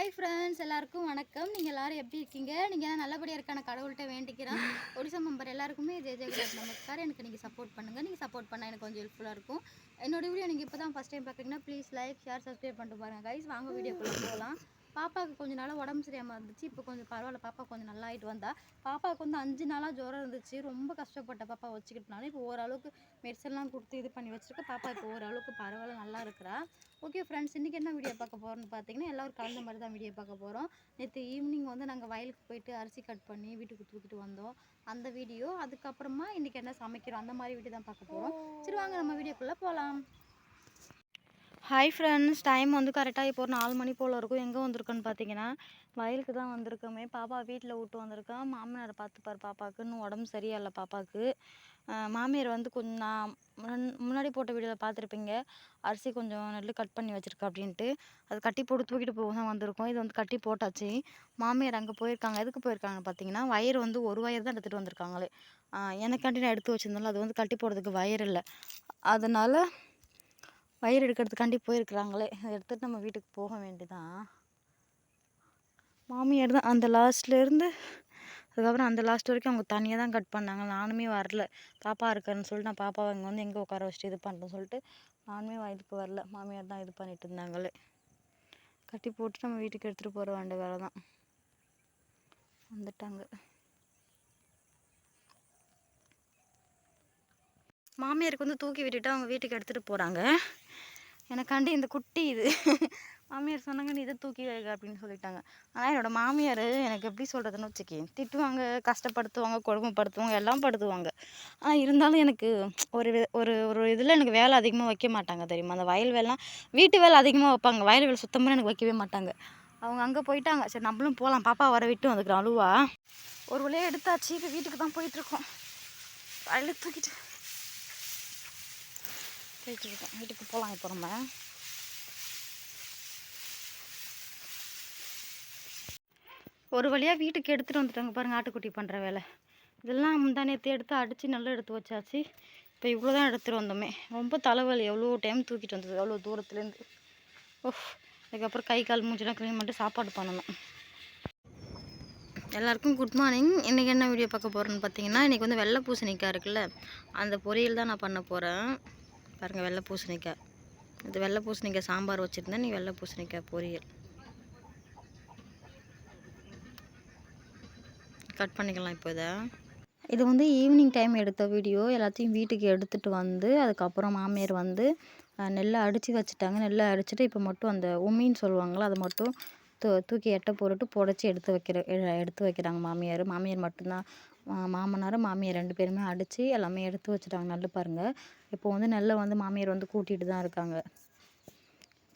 Hi friends எல்லாருக்கும் வணக்கம். நீங்கள் எல்லாரும் எப்படி இருக்கீங்க? நீங்கள் நல்லபடியாக இருக்கான கடவுள்கிட்ட வேண்டிக்கிறேன் ஒடிசா மெம்பர் எல்லாருக்குமே ஜெய ஜெயகுலாப் நமஸ்கார். எனக்கு நீங்கள் சப்போர்ட் பண்ணுங்கள் நீங்கள் சப்போர்ட் பண்ணால் எனக்கு கொஞ்சம் ஹெல்ப்ஃபுல்லாக இருக்கும். என்னோட வீடியோ நீங்கள் இப்போ தான் ஃபஸ்ட் டைம் பார்க்குறீங்கன்னா ப்ளீஸ் லைக் ஷேர் சப்ஸ்கிரைப் பண்ணிட்டு பாருங்கள் கைஸ் வாங்க வீடியோக்குள்ளே போகலாம் பாப்பாவுக்கு கொஞ்சம் நாளாக உடம்பு சரியாமல் இருந்துச்சு. இப்போ கொஞ்சம் பரவாயில்ல பாப்பா கொஞ்சம் நல்லா ஆகிட்டு வந்தா. பாப்பாவுக்கு வந்து அஞ்சு நாளாக ஜுரம் இருந்துச்சு. ரொம்ப கஷ்டப்பட்ட பாப்பா வச்சுக்கிட்டனால இப்போ ஓரளவுக்கு மெடிசன்லாம் கொடுத்து இது பண்ணி வச்சுருக்கு. பாப்பா இப்போ ஓரளவுக்கு பரவாயில்ல நல்லா இருக்கிறா. ஓகே ஃப்ரெண்ட்ஸ் இன்றைக்கி என்ன வீடியோ பார்க்க போகிறோம்னு பார்த்தீங்கன்னா எல்லோரும் கலந்த மாதிரி தான் வீடியோ பார்க்க போகிறோம் நேற்று ஈவினிங் வந்து நாங்கள் வயலுக்கு போயிட்டு அரிசி கட் பண்ணி வீட்டுக்கு தூக்கிட்டு வந்தோம். அந்த வீடியோ அதுக்கப்புறமா இன்றைக்கி என்ன சமைக்கிறோம் அந்த மாதிரி வீடியோ தான் பார்க்க போகிறோம் சரி வாங்க நம்ம வீடியோக்குள்ளே போகலாம் ஹாய் ஃப்ரெண்ட்ஸ் டைம் வந்து கரெக்டாக இப்போ ஒரு நாலு மணி போல் இருக்கும். எங்கே வந்திருக்கோன்னு பார்த்தீங்கன்னா வயலுக்கு தான் வந்திருக்கோமே. பாப்பா வீட்டில் விட்டு வந்திருக்கேன் மாமியாரை பார்த்துப்பார் பாப்பாவுக்கு இன்னும் உடம்பு சரியில்லை பாப்பாவுக்கு மாமியார் வந்து கொஞ்சம் நான் முன்- முன்னாடி போட்ட வீடியோவில் பார்த்துருப்பீங்க அரிசி கொஞ்சம் நெல் கட் பண்ணி வச்சிருக்கா அப்படின்ட்டு. அது கட்டி போட்டு தூக்கிட்டு போக தான் வந்திருக்கோம். இது வந்து கட்டி போட்டாச்சு. மாமியார் அங்கே போயிருக்காங்க. எதுக்கு போயிருக்காங்கன்னு பார்த்தீங்கன்னா வயர் வந்து ஒரு வயர் தான் எடுத்துகிட்டு வந்திருக்காங்களே. எனக்காண்டி நான் எடுத்து வச்சிருந்தாலும் அது வந்து கட்டி போடுறதுக்கு வயர் இல்லை. அதனால் வயிறு எடுக்கிறதுக்காண்டி போயிருக்கிறாங்களே. அதை எடுத்துகிட்டு நம்ம வீட்டுக்கு போக வேண்டியதான் மாமியார் தான் அந்த லாஸ்ட்லேருந்து அதுக்கப்புறம் அந்த லாஸ்ட் வரைக்கும் அவங்க தனியாக தான் கட் பண்ணாங்க. நானுமே வரல. பாப்பா இருக்காருன்னு சொல்லிட்டு நான் பாப்பாவை இங்கே வந்து எங்கே உட்கார வச்சுட்டு இது பண்ணுறேன்னு சொல்லிட்டு நானுமே வயலுக்கு வரல. மாமியார் தான் இது பண்ணிட்டு இருந்தாங்களே. கட்டி போட்டு நம்ம வீட்டுக்கு எடுத்துகிட்டு போகிற வேண்டிய வேலை தான் வந்துட்டாங்க. மாமியாருக்கு வந்து தூக்கி விட்டுட்டு அவங்க வீட்டுக்கு எடுத்துகிட்டு போகிறாங்க எனக்காண்டி இந்த குட்டி இது. மாமியார் சொன்னாங்க நீ இதை தூக்கி வைக்க அப்படின்னு சொல்லிட்டாங்க. ஆனால் என்னோடய மாமியார் எனக்கு எப்படி சொல்கிறதுன்னு வச்சுக்கி திட்டுவாங்க கஷ்டப்படுத்துவாங்க கொடுமைப்படுத்துவாங்க எல்லாம் படுத்துவாங்க. ஆனால் இருந்தாலும் எனக்கு ஒரு ஒரு ஒரு இதில் எனக்கு வேலை அதிகமாக வைக்க மாட்டாங்க தெரியுமா? அந்த வயல் வேலைலாம் வீட்டு வேலை அதிகமாக வைப்பாங்க. வயல் வேலை சுத்தமாக எனக்கு வைக்கவே மாட்டாங்க. அவங்க அங்கே போயிட்டாங்க. சரி நம்மளும் போகலாம் பாப்பா வர விட்டு வந்துக்கிறோம் அழுவா. ஒரு வழியாக எடுத்தாச்சு. இப்போ வீட்டுக்கு தான் போயிட்டுருக்கோம் வயலை தூக்கிட்டு. போயிட்டு இருக்கோம் வீட்டுக்கு போகலாம் இப்போ நம்ம. ஒரு வழியாக வீட்டுக்கு எடுத்துகிட்டு வந்துட்டாங்க பாருங்கள் ஆட்டுக்குட்டி பண்ணுற வேலை. இதெல்லாம் முந்தா நேற்று எடுத்து அடித்து நல்லா எடுத்து வச்சாச்சு. இப்போ இவ்வளோ தான் எடுத்துகிட்டு வந்தோமே. ரொம்ப தலைவலி. எவ்வளோ டைம் தூக்கிட்டு வந்தது? எவ்வளோ தூரத்துலேருந்து? ஓஹ். அதுக்கப்புறம் கை கால் மூஞ்சிலாம் க்ளீன் பண்ணிட்டு சாப்பாடு பண்ணணும். எல்லாருக்கும் குட் மார்னிங் இன்றைக்கி என்ன வீடியோ பார்க்க போகிறேன்னு பார்த்தீங்கன்னா இன்றைக்கி வந்து வெள்ளை பூசணிக்காய் இருக்குல்ல அந்த பொரியல் தான் நான் பண்ண போகிறேன் பாருங்கள் வெள்ளை பூசணிக்காய். இது வெள்ளை பூசணிக்காய் சாம்பார் வச்சுருந்தேன் நீ வெள்ளை பூசணிக்காய் பொரியல். கட் பண்ணிக்கலாம் இப்போ இதை. இது வந்து ஈவினிங் டைம் எடுத்த வீடியோ எல்லாத்தையும் வீட்டுக்கு எடுத்துகிட்டு வந்து அதுக்கப்புறம் மாமியார் வந்து நெல்லை அடித்து வச்சுட்டாங்க. நெல்லை அடிச்சுட்டு இப்போ மட்டும் அந்த உமின்னு சொல்லுவாங்களா அதை மட்டும் தூ தூக்கி எட்டை போட்டுட்டு புடச்சி எடுத்து வைக்கிற எடுத்து வைக்கிறாங்க மாமியார். மாமியார் மட்டும்தான் மா- மாமனார் மாமியார் ரெண்டு பேருமே அடித்து எல்லாமே எடுத்து வச்சுட்டாங்க நெல் பாருங்கள் இப்போ வந்து நெல்லை வந்து மாமியார் வந்து கூட்டிகிட்டு தான் இருக்காங்க.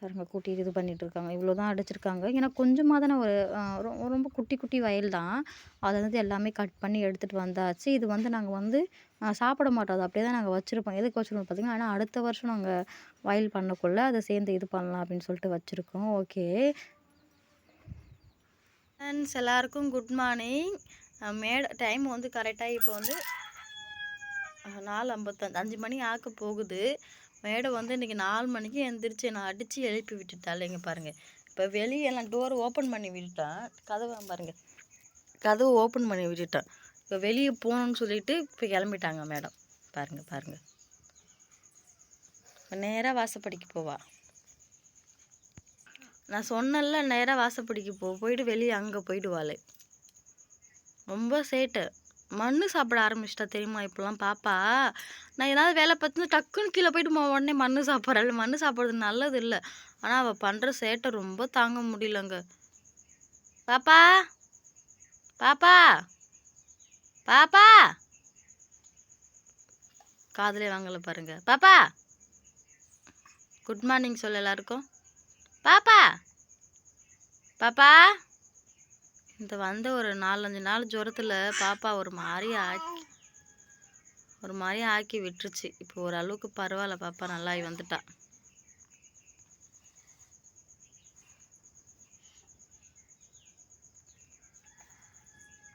பாருங்கள் கூட்டிகிட்டு இது பண்ணிகிட்டு இருக்காங்க. இவ்வளோ தான் அடிச்சிருக்காங்க. ஏன்னா கொஞ்சமாக தானே ஒரு ரொ- ரொம்ப குட்டி குட்டி வயல் தான். அதை வந்து எல்லாமே கட் பண்ணி எடுத்துகிட்டு வந்தாச்சு. இது வந்து நாங்கள் வந்து சாப்பிட மாட்டோம். அது அப்படியே தான் நாங்கள் வச்சுருப்போம். எதுக்கு வச்சுருக்கோம் பார்த்திங்கன்னா ஆனால் அடுத்த வருஷம் நாங்கள் வயல் பண்ணக்குள்ளே அதை சேர்ந்து இது பண்ணலாம் அப்படின்னு சொல்லிட்டு வச்சுருக்கோம். ஓகே. ஃப்ரெண்ட்ஸ் எல்லாருக்கும் குட் மார்னிங் மேட டைம் வந்து கரெக்டாக இப்போ வந்து நாலு ஐம்பத்தஞ்சு அஞ்சு மணி ஆக்க போகுது. மேடை வந்து இன்றைக்கி நாலு மணிக்கு எந்திரிச்சு நான் அடித்து எழுப்பி விட்டுட்டாள் இங்கே பாருங்கள் இப்போ வெளியே எல்லாம் டோர் ஓப்பன் பண்ணி விட்டுட்டேன் கதவை பாருங்கள் கதவை ஓப்பன் பண்ணி விட்டுட்டேன் இப்போ வெளியே போகணுன்னு சொல்லிட்டு இப்போ கிளம்பிட்டாங்க மேடம். பாருங்கள் பாருங்கள் நேராக வாசப்படிக்கு போவாள் நான் சொன்னேன்ல நேராக வாசப்படிக்கு போ. போயிட்டு வெளியே அங்கே போயிடுவாளே. ரொம்ப சேட்டை. மண்ணு சாப்பிட ஆரம்பிச்சிட்டா தெரியுமா இப்போலாம் பாப்பா? நான் ஏதாவது வேலை பார்த்து டக்குன்னு கீழே போயிட்டு உடனே மண்ணு சாப்பிட்றாள் மண்ணு சாப்பிட்றது நல்லது இல்லை. ஆனால் அவள் பண்ணுற சேட்டை ரொம்ப தாங்க முடியலங்க. பாப்பா! பாப்பா! பாப்பா! காதலே வாங்கலை பாருங்க. பாப்பா! குட் மார்னிங் சொல்ல எல்லாருக்கும். பாப்பா. பாப்பா. இந்த வந்த ஒரு நாலஞ்சு நாள் ஜுரத்தில் பாப்பா ஒரு மாதிரி ஆக்கி ஒரு மாதிரி ஆக்கி விட்டுருச்சு. இப்போ ஓரளவுக்கு பரவாயில்ல பாப்பா நல்லா வந்துட்டா.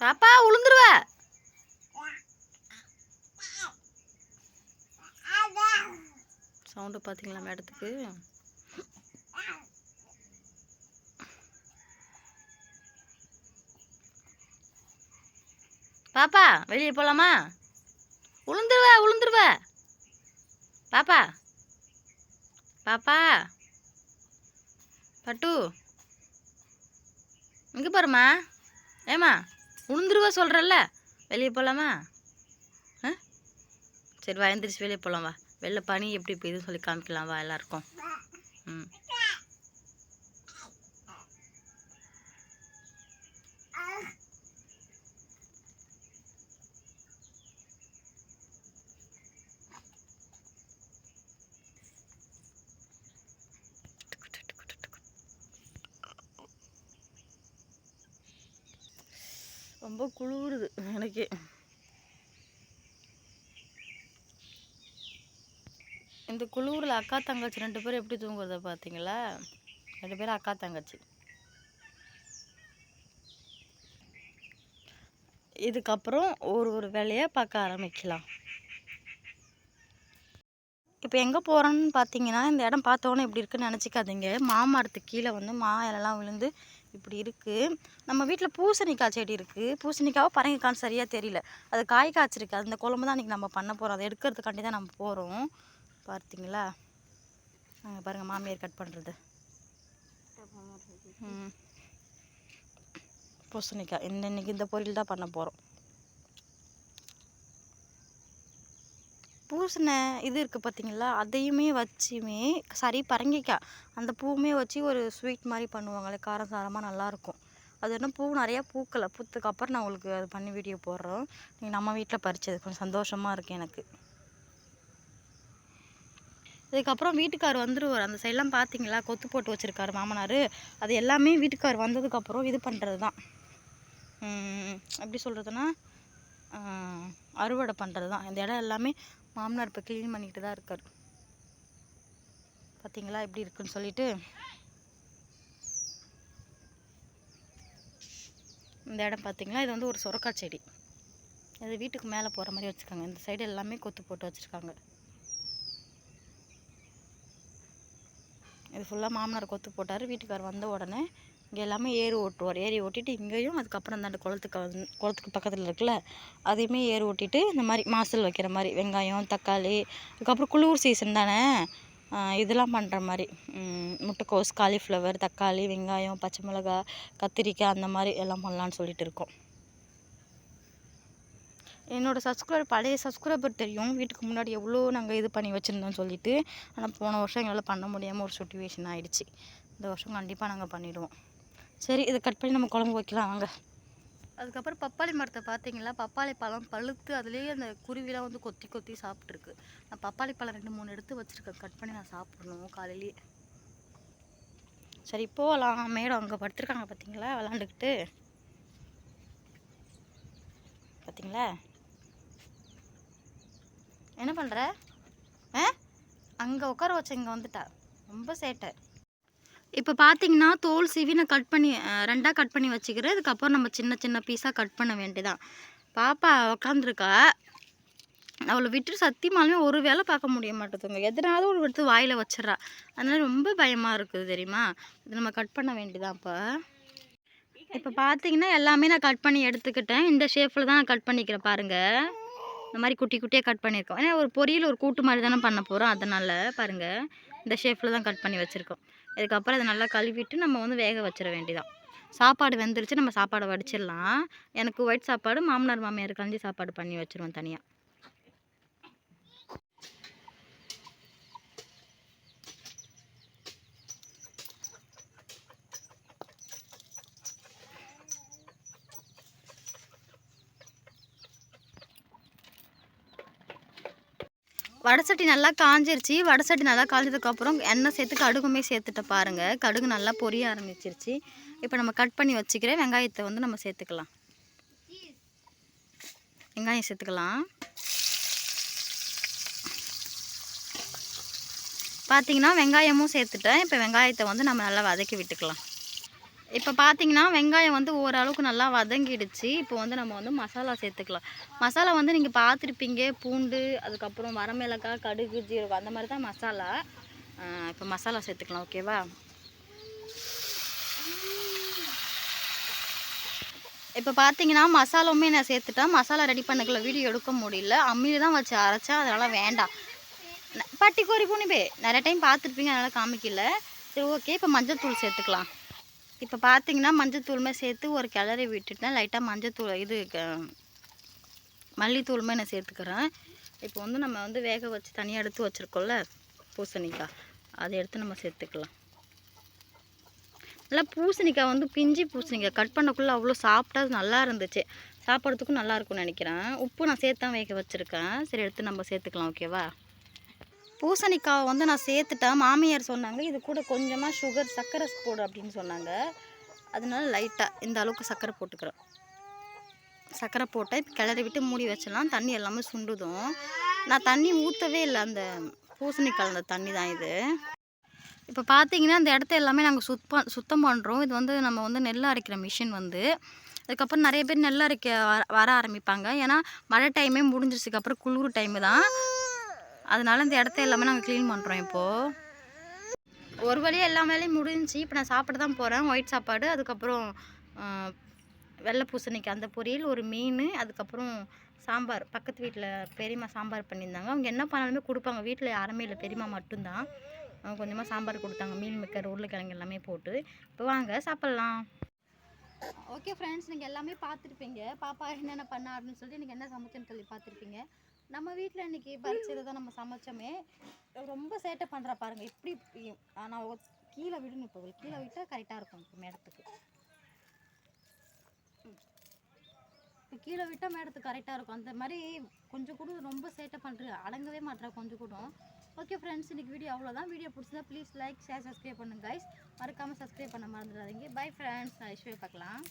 பாப்பா உளுந்துருவ. சவுண்டு பார்த்தீங்களா மேடத்துக்கு? பாப்பா வெளியே போகலாமா உளுந்துருவ உளுந்துருவ. பாப்பா. பாப்பா. பட்டு. இங்கே பாருமா ஏம்மா உளுந்துருவ சொல்கிறல்ல வெளியே போகலாமா ஆ? சரி வா எந்திரிச்சு வெளியே போகலாம் வா. வெளில பனி எப்படி பெய்யுதுன்னு சொல்லி காமிக்கலாம் வா எல்லாருக்கும் ம் ரொம்ப குளிருது எனக்கு. இந்த குளிரில் அக்கா தங்கச்சி ரெண்டு பேரும் எப்படி தூங்குறத பார்த்தீங்களா? ரெண்டு பேரும் அக்கா தங்கச்சி. இதுக்கப்புறம் ஒரு ஒரு வேலையை பார்க்க ஆரம்பிக்கலாம். இப்போ எங்கே போகிறோன்னு பார்த்தீங்கன்னா இந்த இடம் பார்த்தோன்னே இப்படி இருக்குன்னு நினச்சிக்காதீங்க. மாமரத்துக்கு கீழே வந்து மா இலெல்லாம் விழுந்து இப்படி இருக்குது நம்ம வீட்டில் பூசணிக்காய் செடி இருக்குது பூசணிக்காவோ பரங்கிக்கான்னு சரியாக தெரியல. அது காய் காய்ச்சிருக்கு. அந்த குழம்பு தான் இன்றைக்கி நம்ம பண்ண போகிறோம் அதை எடுக்கிறதுக்காண்டி தான் நம்ம போகிறோம் பார்த்தீங்களா அங்கே பாருங்கள் மாமியார் கட் பண்ணுறது ம். பூசணிக்காய். இந்த இன்னைக்கு இந்த பொரியல் தான் பண்ண போகிறோம் பூசணை இது இருக்குது பார்த்தீங்களா அதையுமே வச்சுமே சரி பரங்கிக்காய். அந்த பூவுமே வச்சு ஒரு ஸ்வீட் மாதிரி பண்ணுவாங்களே காரம் சாரமாக நல்லாயிருக்கும் அது என்ன பூ நிறையா பூக்கலை. பூத்துக்கு அப்புறம் நான் உங்களுக்கு அது பண்ணி வீடியோ போடுறோம் நீங்கள் நம்ம வீட்டில் பறிச்சது. கொஞ்சம் சந்தோஷமாக இருக்குது எனக்கு. இதுக்கப்புறம் வீட்டுக்கார் வந்துருவார். அந்த சைட்லாம் பார்த்தீங்களா கொத்து போட்டு வச்சுருக்காரு மாமனார். அது எல்லாமே வீட்டுக்கார் வந்ததுக்கப்புறம் இது பண்ணுறது தான். உம், எப்படி சொல்கிறதுனா அறுவடை பண்ணுறது தான். இந்த இடம் எல்லாமே மாமனார் இப்போ க்ளீன் பண்ணிட்டு தான் இருக்கார். பார்த்தீங்களா எப்படி இருக்குன்னு சொல்லிட்டு. இந்த இடம் பார்த்தீங்களா இது வந்து ஒரு சுரக்கா செடி. இது வீட்டுக்கு மேலே போகிற மாதிரி வச்சுருக்காங்க இந்த சைடு எல்லாமே கொத்து போட்டு வச்சுருக்காங்க. இது ஃபுல்லாக மாமனார் கொத்து போட்டார். வீட்டுக்கார் வந்த உடனே இங்கே எல்லாமே ஏறு ஓட்டுவார். ஏறி ஓட்டிட்டு இங்கேயும் அதுக்கப்புறம் அந்த குளத்துக்கு வந்து குளத்துக்கு பக்கத்தில் இருக்குல்ல அதையுமே ஏறு ஓட்டிட்டு இந்த மாதிரி மாசல் வைக்கிற மாதிரி வெங்காயம் தக்காளி அதுக்கப்புறம் குளிர் சீசன் தானே இதெல்லாம் பண்ணுற மாதிரி முட்டைக்கோஸ் காலிஃப்ளவர் தக்காளி வெங்காயம் பச்சை மிளகா கத்திரிக்காய் அந்த மாதிரி எல்லாம் பண்ணலான்னு சொல்லிட்டு இருக்கோம். என்னோட சப்ஸ்கிரைபர் பழைய சப்ஸ்கிரைபர் தெரியும். வீட்டுக்கு முன்னாடி எவ்வளோ நாங்கள் இது பண்ணி வச்சுருந்தோம்னு சொல்லிட்டு ஆனால் போன வருஷம் எங்களால் பண்ண முடியாமல் ஒரு சுச்சுவேஷன் ஆகிடுச்சு இந்த வருஷம் கண்டிப்பாக நாங்கள் பண்ணிடுவோம். சரி இதை கட் பண்ணி நம்ம குழம்பு வைக்கலாம் வாங்க. அதுக்கப்புறம் பப்பாளி மரத்தை பார்த்தீங்களா? பப்பாளி பழம் பழுத்து அதுலேயே அந்த குருவிலாம் வந்து கொத்தி கொத்தி சாப்பிட்ருக்கு நான் பப்பாளி பழம் ரெண்டு மூணு எடுத்து வச்சுருக்கேன். கட் பண்ணி நான் சாப்பிடணும் காலையிலேயே. சரி போகலாம் மேடம் அங்கே படுத்துருக்காங்க பார்த்தீங்களா? விளாண்டுக்கிட்டு. பார்த்தீங்களா? என்ன பண்ணுற ஆ? அங்கே உட்கார வச்சு இங்கே வந்துட்டா. ரொம்ப சேட்டை. இப்போ பார்த்தீங்கன்னா தோல் சீவி நான் கட் பண்ணி ரெண்டாக கட் பண்ணி வச்சுக்கிறேன். இதுக்கப்புறம் நம்ம சின்ன சின்ன பீஸாக கட் பண்ண வேண்டியதான் பாப்பா உக்காந்துருக்கா. அவளை விட்டு சத்தியமாலுமே ஒரு வேலை பார்க்க முடிய மாட்டேதுங்க எதனாலும் ஒரு எடுத்து வாயில் வச்சிடறா. அதனால ரொம்ப பயமாக இருக்குது தெரியுமா? இது நம்ம கட் பண்ண வேண்டியதான் இப்போ. இப்போ பார்த்தீங்கன்னா எல்லாமே நான் கட் பண்ணி எடுத்துக்கிட்டேன். இந்த ஷேப்பில் தான் நான் கட் பண்ணிக்கிறேன் பாருங்கள் இந்த மாதிரி குட்டி குட்டியாக கட் பண்ணியிருக்கோம். ஏன்னா ஒரு பொரியல் ஒரு கூட்டு மாதிரி தானே பண்ண போகிறோம் அதனால் பாருங்கள் இந்த ஷேப்பில் தான் கட் பண்ணி வச்சுருக்கோம். இதுக்கப்புறம் அதை நல்லா கழுவிட்டு நம்ம வந்து வேக வச்சிட வேண்டியதான் சாப்பாடு வெந்துருச்சு நம்ம சாப்பாடை வடிச்சிடலாம். எனக்கு ஒயிட் சாப்பாடு மாமனார் மாமியார் கலஞ்சி சாப்பாடு பண்ணி வச்சுருவோம் தனியாக வடசட்டி நல்லா காஞ்சிருச்சு. வடசட்டி நல்லா காஞ்சதுக்கப்புறம் எண்ணெய் சேர்த்து கடுகுமே சேர்த்துட்டு பாருங்கள் கடுகு நல்லா பொரிய ஆரம்பிச்சிருச்சு. இப்போ நம்ம கட் பண்ணி வச்சுக்கிற வெங்காயத்தை வந்து நம்ம சேர்த்துக்கலாம். வெங்காயம் சேர்த்துக்கலாம். பார்த்தீங்கன்னா வெங்காயமும் சேர்த்துட்டேன். இப்போ வெங்காயத்தை வந்து நம்ம நல்லா வதக்கி விட்டுக்கலாம். இப்போ பார்த்தீங்கன்னா வெங்காயம் வந்து ஓரளவுக்கு நல்லா வதங்கிடுச்சு. இப்போ வந்து நம்ம வந்து மசாலா சேர்த்துக்கலாம். மசாலா வந்து நீங்கள் பார்த்துருப்பீங்க. பூண்டு அதுக்கப்புறம் வரமிளகாய் கடுகு ஜீரகம் அந்த மாதிரி தான் மசாலா. இப்போ மசாலா சேர்த்துக்கலாம் ஓகேவா? இப்போ பார்த்தீங்கன்னா மசாலாவுமே நான் சேர்த்துட்டேன். மசாலா ரெடி பண்ணக்கல வீடியோ எடுக்க முடியல. அம்மியில் தான் வச்சு அரைச்சேன். அதனால் வேண்டாம். பட்டி கோரி புனிபே. நிறைய டைம் பார்த்துருப்பீங்க. அதனால் காமிக்கல. சரி ஓகே இப்போ மஞ்சத்தூள் சேர்த்துக்கலாம். இப்போ பார்த்தீங்கன்னா மஞ்சத்தூளுமே சேர்த்து ஒரு கிளறி விட்டுட்டேன் லைட்டாக மஞ்சத்தூள் இது க- மல்லித்தூளுமே நான் சேர்த்துக்கிறேன். இப்போ வந்து நம்ம வந்து வேக வச்சு தனியாக எடுத்து வச்சுருக்கோம்ல பூசணிக்காய். அதை எடுத்து நம்ம சேர்த்துக்கலாம். நல்லா பூசணிக்காய் வந்து பிஞ்சி பூசணிக்காய். கட் பண்ணக்குள்ளே அவ்வளோ சாப்பிட்டா நல்லா இருந்துச்சு. சாப்பிட்றதுக்கும் நல்லாயிருக்கும்னு நினைக்கிறேன். உப்பு நான் சேர்த்து தான் வேக வச்சுருக்கேன். சரி எடுத்து நம்ம சேர்த்துக்கலாம் ஓகேவா பூசணிக்காய் வந்து நான் சேர்த்துட்டேன். மாமியார் சொன்னாங்க இது கூட கொஞ்சமாக சுகர் சர்க்கரை போடு அப்படின்னு சொன்னாங்க. அதனால லைட்டாக இந்த அளவுக்கு சர்க்கரை போட்டுக்கிறேன் சர்க்கரை போட்டால் இப்போ கிளறி விட்டு மூடி வச்சிடலாம். தண்ணி எல்லாமே சுண்டுதும். நான் தண்ணி ஊற்றவே இல்லை. அந்த பூசணிக்காய் அந்த தண்ணி தான் இது. இப்போ பார்த்தீங்கன்னா அந்த இடத்த எல்லாமே நாங்கள் சுத்தம் சுத்தம் பண்ணுறோம் இது வந்து நம்ம வந்து நெல் அரைக்கிற மிஷின் வந்து. அதுக்கப்புறம் நிறைய பேர் நெல் அரைக்க வர- வர ஆரம்பிப்பாங்க. ஏன்னா மழை டைமே முடிஞ்சிருச்சுக்கப்புறம் குளிர் டைமு தான். அதனால இந்த இடத்த எல்லாமே நாங்கள் க்ளீன் பண்ணுறோம் இப்போது ஒரு வழியாக எல்லா வேலையும் முடிஞ்சு இப்போ நான் சாப்பிட தான் போகிறேன் ஒயிட் சாப்பாடு அதுக்கப்புறம் வெள்ளை பூசணிக்காய். அந்த பொரியல் ஒரு மீன் அதுக்கப்புறம் சாம்பார். பக்கத்து வீட்டில் பெரியம்மா சாம்பார் பண்ணியிருந்தாங்க. அவங்க என்ன பண்ணாலுமே கொடுப்பாங்க. வீட்டில் யாருமே இல்லை. பெரியம்மா மட்டும்தான். அவங்க கொஞ்சமாக சாம்பார் கொடுத்தாங்க. மீன் மிக்கர் உருளைக்கிழங்கு எல்லாமே போட்டு. இப்போ வாங்க சாப்பிட்லாம். ஓகே ஃப்ரெண்ட்ஸ் நீங்கள் எல்லாமே பார்த்துருப்பீங்க. பாப்பா என்னென்ன பண்ணா அப்படின்னு சொல்லிட்டு எனக்கு என்ன சமைச்சேன்னு சொல்லி பார்த்துருப்பீங்க. நம்ம வீட்டில் இன்னைக்கு பறிச்சது தான் நம்ம சமைச்சோமே. ரொம்ப சேட்டை பண்ணுறா பாருங்க. இப்படி நான் கீழே விடணும் இப்போ கீழே விட்டால் கரெக்டாக இருக்கும் இப்போ மேடத்துக்கு. இப்போ கீழே விட்டால் மேடத்துக்கு கரெக்டாக இருக்கும். அந்த மாதிரி கொஞ்சம் கூட ரொம்ப சேட்டை பண்ணுறது அடங்கவே மாட்டேறா கொஞ்சம் கூட. ஓகே ஃப்ரெண்ட்ஸ் இன்னைக்கு வீடியோ அவ்வளோதான் வீடியோ பிடிச்சதா ப்ளீஸ் லைக் ஷேர் சப்ஸ்கிரைப் பண்ணுங்க கைஸ் மறக்காமல் சப்ஸ்கிரைப் பண்ண மறந்துடாதீங்க. பை ஃப்ரெண்ட்ஸ் நான் இஷ்யூ பார்க்கலாம்.